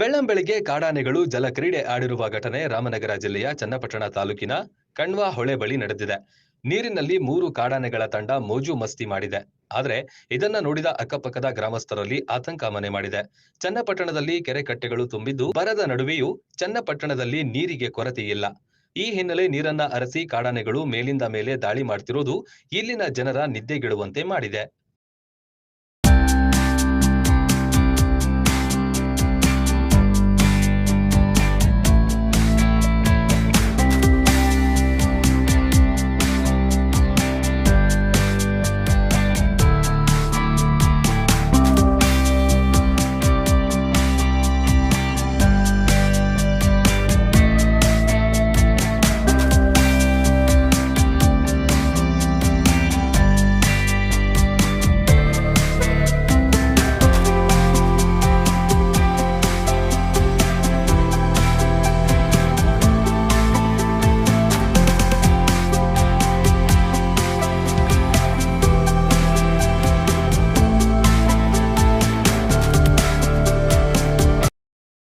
ಬೆಳ್ಳಂಬೆಳಿಗ್ಗೆ ಕಾಡಾನೆಗಳು ಜಲಕ್ರೀಡೆ ಆಡಿರುವ ಘಟನೆ ರಾಮನಗರ ಜಿಲ್ಲೆಯ ಚನ್ನಪಟ್ಟಣ ತಾಲೂಕಿನ ಕಣ್ವಾ ಹೊಳೆ ಬಳಿ ನಡೆದಿದೆ. ನೀರಿನಲ್ಲಿ ಮೂರು ಕಾಡಾನೆಗಳ ತಂಡ ಮೋಜು ಮಸ್ತಿ ಮಾಡಿದೆ. ಆದರೆ ಇದನ್ನ ನೋಡಿದ ಅಕ್ಕಪಕ್ಕದ ಗ್ರಾಮಸ್ಥರಲ್ಲಿ ಆತಂಕ ಮನೆ ಮಾಡಿದೆ. ಚನ್ನಪಟ್ಟಣದಲ್ಲಿ ಕೆರೆ ಕಟ್ಟೆಗಳು ತುಂಬಿದ್ದು ಬರದ ನಡುವೆಯೂ ಚನ್ನಪಟ್ಟಣದಲ್ಲಿ ನೀರಿಗೆ ಕೊರತೆಯಿಲ್ಲ ಈ ಹಿನ್ನೆಲೆ ನೀರನ್ನ ಅರಸಿ ಕಾಡಾನೆಗಳು ಮೇಲಿಂದ ಮೇಲೆ ದಾಳಿ ಮಾಡ್ತಿರೋದು ಇಲ್ಲಿನ ಜನರ ನಿದ್ದೆಗೆಡುವಂತೆ ಮಾಡಿದೆ.